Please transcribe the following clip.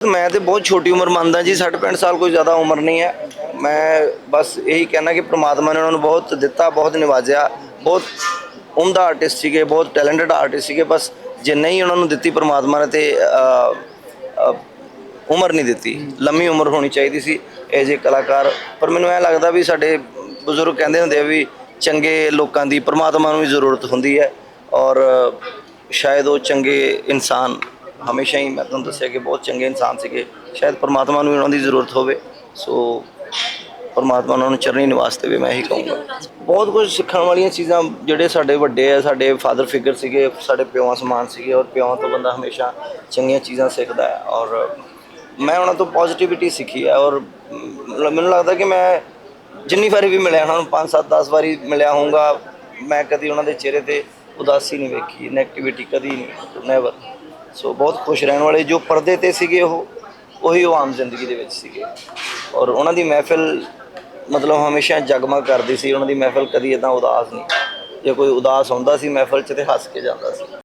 ਮੈਂ ਤੇ ਬਹੁਤ ਛੋਟੀ ਉਮਰ ਮੰਨਦਾ ਜੀ 60 65 ਸਾਲ ਕੋਈ ਜ਼ਿਆਦਾ ਉਮਰ ਨਹੀਂ ਹੈ। ਮੈਂ ਬਸ ਇਹੀ ਕਹਿਣਾ ਕਿ ਪ੍ਰਮਾਤਮਾ ਨੇ ਉਹਨਾਂ ਨੂੰ ਬਹੁਤ ਦਿੱਤਾ ਬਹੁਤ ਨਿਵਾਜਿਆ ਬਹੁਤ ਉਮਦਾ ਆਰਟਿਸਟ ਸੀਗੇ ਬਹੁਤ ਟੈਲੈਂਟਡ ਆਰਟਿਸਟ ਸੀਗੇ ਬਸ ਜੇ ਨਹੀਂ ਉਹਨਾਂ ਨੂੰ ਦਿੱਤੀ ਪ੍ਰਮਾਤਮਾ ਨੇ ਤੇ ਅ, ਅ, ਉਮਰ ਨਹੀਂ ਦਿੱਤੀ। ਲੰਮੀ ਉਮਰ ਹੋਣੀ ਚਾਹੀਦੀ ਸੀ ਇਹ ਜੇ ਕਲਾਕਾਰ। ਪਰ ਮੈਨੂੰ ਐ ਲੱਗਦਾ ਵੀ ਸਾਡੇ ਬਜ਼ੁਰਗ ਕਹਿੰਦੇ ਹੁੰਦੇ ਆ ਵੀ ਚੰਗੇ ਲੋਕਾਂ ਦੀ ਪ੍ਰਮਾਤਮਾ ਨੂੰ ਵੀ ਜ਼ਰੂਰਤ ਹੁੰਦੀ ਹੈ ਔਰ ਸ਼ਾਇਦ ਉਹ ਚੰਗੇ ਇਨਸਾਨ ਹਮੇਸ਼ਾ ਹੀ ਮੈਂ ਤੁਹਾਨੂੰ ਦੱਸਿਆ ਕਿ ਬਹੁਤ ਚੰਗੇ ਇਨਸਾਨ ਸੀਗੇ। ਸ਼ਾਇਦ ਪਰਮਾਤਮਾ ਨੂੰ ਵੀ ਉਹਨਾਂ ਦੀ ਜ਼ਰੂਰਤ ਹੋਵੇ। ਸੋ ਪਰਮਾਤਮਾ ਉਹਨਾਂ ਨੂੰ ਚਰਨੀ ਨਿਵਾਸ ਵੀ ਮੈਂ ਇਹੀ ਕਹੂੰਗਾ। ਬਹੁਤ ਕੁਝ ਸਿੱਖਣ ਵਾਲੀਆਂ ਚੀਜ਼ਾਂ ਜਿਹੜੇ ਸਾਡੇ ਵੱਡੇ ਆ, ਸਾਡੇ ਫਾਦਰ ਫਿਗਰ ਸੀਗੇ, ਸਾਡੇ ਪਿਓਾਂ ਸਮਾਨ ਸੀਗੇ ਔਰ ਪਿਓਾਂ ਤੋਂ ਬੰਦਾ ਹਮੇਸ਼ਾ ਚੰਗੀਆਂ ਚੀਜ਼ਾਂ ਸਿੱਖਦਾ ਹੈ। ਔਰ ਮੈਂ ਉਹਨਾਂ ਤੋਂ ਪੋਜ਼ਿਟਿਵਿਟੀ ਸਿੱਖੀ ਹੈ ਔਰ ਮੈਨੂੰ ਲੱਗਦਾ ਕਿ ਮੈਂ ਜਿੰਨੀ ਵਾਰੀ ਵੀ ਮਿਲਿਆ ਉਹਨਾਂ ਨੂੰ 5 7 10 ਵਾਰੀ ਮਿਲਿਆ ਹੋਊਗਾ, ਮੈਂ ਕਦੀ ਉਹਨਾਂ ਦੇ ਚਿਹਰੇ ਤੇ ਉਦਾਸੀ ਨਹੀਂ ਵੇਖੀ ਨੈਗੇਟਿਵਿਟੀ ਕਦੀ ਨਹੀਂ ਨੈਵਰ ਸੋ ਬਹੁਤ ਖੁਸ਼ ਰਹਿਣ ਵਾਲੇ ਜੋ ਪਰਦੇ ਤੇ ਸੀਗੇ ਉਹ, ਉਹੀ ਉਹ ਆਮ ਜ਼ਿੰਦਗੀ ਦੇ ਵਿੱਚ ਸੀਗੇ। ਔਰ ਉਹਨਾਂ ਦੀ ਮਹਿਫਿਲ ਮਤਲਬ ਹਮੇਸ਼ਾ ਜਗਮਗ ਕਰਦੀ ਸੀ। ਉਹਨਾਂ ਦੀ ਮਹਿਫਿਲ ਕਦੀ ਇਦਾਂ ਉਦਾਸ ਨਹੀਂ। ਜੇ ਕੋਈ ਉਦਾਸ ਹੁੰਦਾ ਸੀ ਮਹਿਫਲ 'ਚ ਤੇ ਹੱਸ ਕੇ ਜਾਂਦਾ ਸੀ।